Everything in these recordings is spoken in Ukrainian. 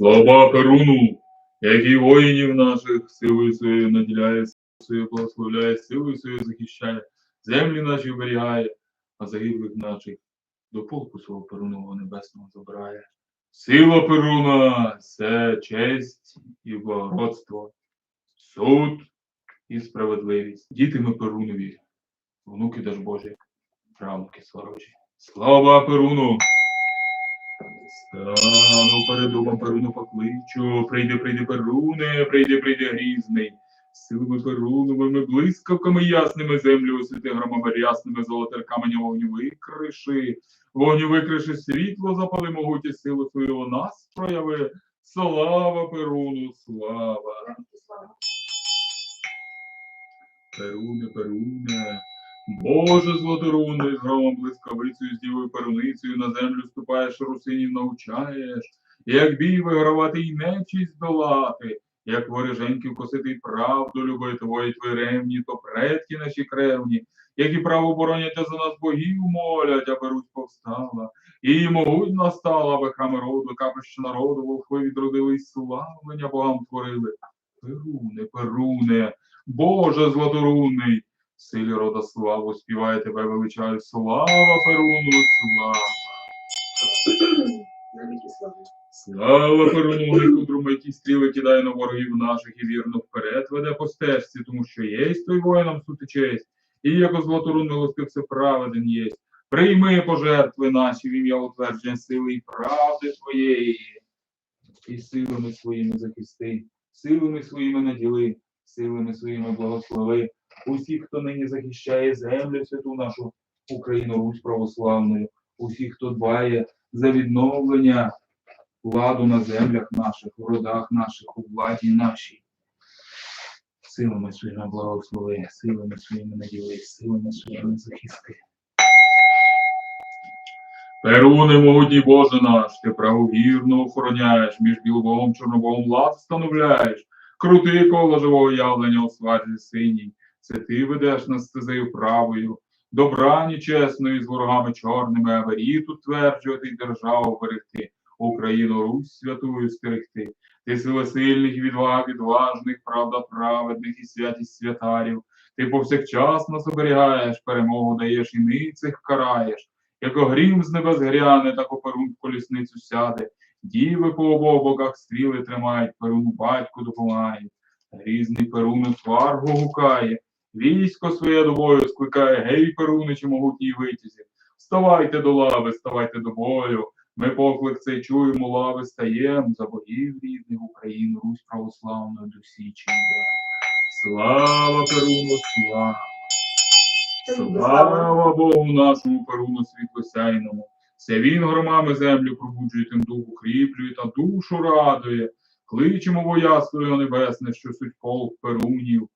Слава Перуну, який воїнів наших силою своєю наділяє, своєю благословляє, силою своєю захищає, землі наші оберігає, а загиблих наших до полку свого Перунового небесного забирає. Сила Перуна це честь і благородство, суд і справедливість. Діти ми Перунові, внуки Даж Божі, правнуки сворожі. Слава Перуну! Стану перед домом Перуну покличу, прийди, прийди, Перуне, прийди, прийди грізний. Силами Перуновими, блискавками ясними землю освіти громами рясними, золотер каменя вогню викриши. Вогню викриши світло, запали могуті силу свою у нас прояви. Слава Перуну, слава! Перуне, Перуне, Боже златорунний, з громом блискавицею, з дівою перуницею на землю ступаєш, русинів навчаєш, як бій вигравати й нечість долати, як вороженьків косити й правду любити, твої твої то предки наші кревні, які право боронять, а за нас богів молять, аби Русь повстала. І могуть настала, аби храми роду, капище народу, волхви відродились, славлення богам творили. Перуне, Перуне, Боже златорунний, силі рода славу співає тебе величаю. Слава Перуну, слава! Слава. Перуну, котру меті стріли кидає на ворогів наших і вірно вперед веде по стежці, тому що єсть той воїнам сути честь, і як златорун милостив все праведен єсть. Прийми пожертви наші в ім'я утвердження сили і правди твоєї. І силами своїми захисти, силами своїми наділи, силами своїми благослови. Усіх, хто нині захищає землю святу нашу Україну, Русь православною, усіх, хто дбає за відновлення владу на землях наших, в родах наших, у владі нашій. Силами своїми благослови, силами своїми наділи, силами своїми захисти. Перуне, могутній Боже наш, ти правовірно охороняєш, між білобогом чорнобогом лад встановляєш, крути коло живого явлення у сварзі синій. Це ти ведеш нас стезею правою, добра чесною з ворогами чорними, а варіт утверджувати й державу берегти, Україну Русь святую стерегти. Ти сила сильних, відваг відважних, правда праведних і святість святарів. Ти повсякчас нас оберігаєш, перемогу даєш і ницих караєш. Як грім з небес гряне, так у перун в колісницю сяде. Діви по обох боках стріли тримають, перуну батьку допомагають. Грізний перуну сваргу гукає, військо своє до бою скликає, гей, перуничі могутній витязі. Вставайте до лави, ставайте до бою. Ми поклик цей чуємо, лави стаєм, за богів рідних Україну, Русь православною до січі. Слава Перуну, слава! Слава Богу нашому Перуну світлосяйному. Це він громами землю пробуджує, тим дух укріплює та душу радує. Кличемо вояство небесне, що суть полк Перунів.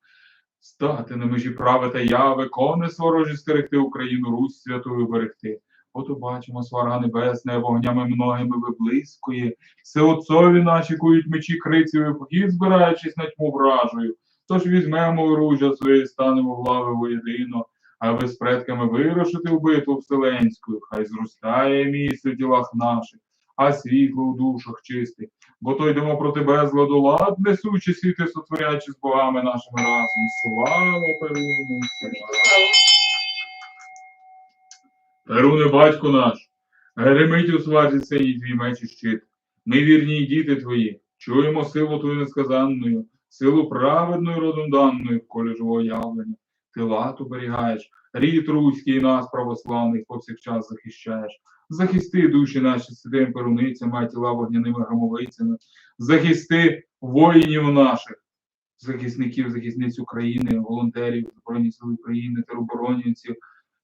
Стати на межі прави та яви, кони сворожі стерегти Україну, Русь святою берегти. Ото бачимо, сварга небесне, вогнями многими виблискує. Все отцові наші кують мечі крицею, похід збираючись на тьму вражою. Тож візьмемо оружжя своє, станемо в лави воєдино, аби з предками вирушити в битву вселенську. Хай зростає місце в ділах наших, а світло у душах чистих. Бо то йдемо проти безладу лад, несучи світи, сотворячи з богами нашими разом. Слава Перуну! Слава! Перуне, батько наш, гремить у сварзі синій твій меч і щит. Ми вірні діти твої, чуємо силу твою несказанною, силу праведною родом даною в колі живого явлення. Ти лад оберігаєш, рід руський нас, православних, повсякчас захищаєш. Захисти душі наші святим перуницями, а тіла вогняними громовицями. Захисти воїнів наших, захисників, захисниць України, волонтерів, Збройні Сили України, тероборонівців,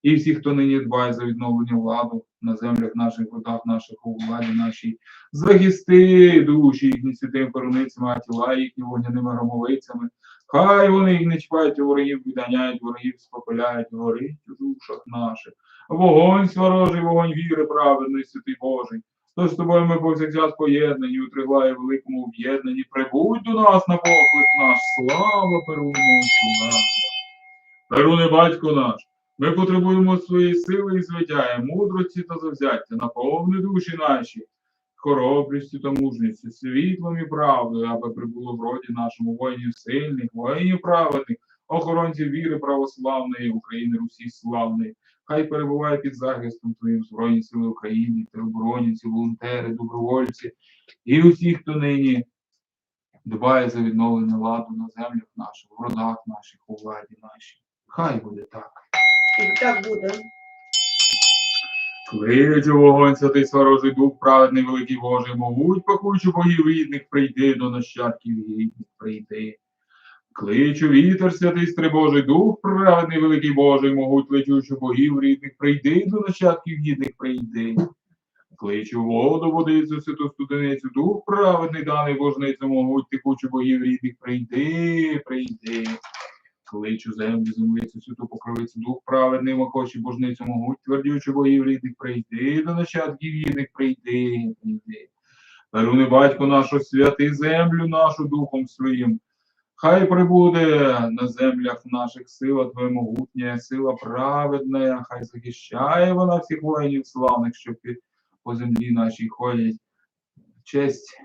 і всіх, хто нині дбає за відновлення влади на землях наших, водах наших, у владі нашій, захисти душі їхні святим перуницями, а тіла їхні вогняними громовицями. Хай вони їх не чіпають, ворогів відганяють, ворогів спопиляють, горить у душах наших. Вогонь сворожий, вогонь віри праведної, святий Божий. Тож з тобою ми повсякчас поєднані, у триглаї великому об'єднанні. Прибудь до нас на поклик наш. Слава Перуну, слава! Перуне, батько наш, ми потребуємо своєї сили і звитяє, мудрості та завзяття, наповни душі наші. Хоробрістю та мужністю, світлом і правдою, аби прибуло в роді нашому воїнів сильних, воїнів праведних, охоронців віри православної, України Русі славної. Хай перебуває під захистом Твоїм Збройні Сили України, тероборонівці, волонтери, добровольці і усі, хто нині дбає за відновлення ладу на землях наших, в родах наших, у владі нашій. Хай буде так. І так буде. Кличу вогонь, святий сворожий дух, праведний великий Божий, могуть пахучу богів рідних, прийди до нащадків гідних, прийди. Кличу вітер, святий стрибожий дух, праведний великий Божий, могуть летючу богів рідних, прийди до нащадків гідних, прийди. Кличу воду, водицю, святу студеницю, дух праведний, даний божницю, могуть текучу богів рідних, прийди, прийди. Кличу землю, землицю, святу покровицю, дух праведний, махочі божницю, могуть твердючу богів рідних, прийди до нащадків гідних, прийди, прийди. Перуни батько нашу, святи землю нашу духом своїм. Хай прибуде на землях наших сила Твоя могутня, сила праведна, хай захищає вона всіх воїнів славних, що по землі нашій ходять. Честь,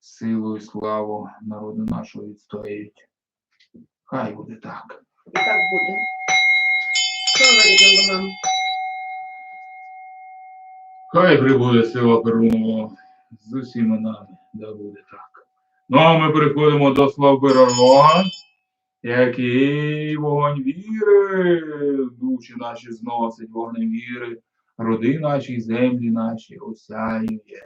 силу і славу народу нашого відстоюють. Хай буде так. І так буде. Слава рідним богам. Хай прибуде сила Перунова з усіма нами, да буде так. Ну а ми переходимо до слав Перорога, який вогонь віри, душі наші зносить, вогнем віри, роди наші, землі наші осяює.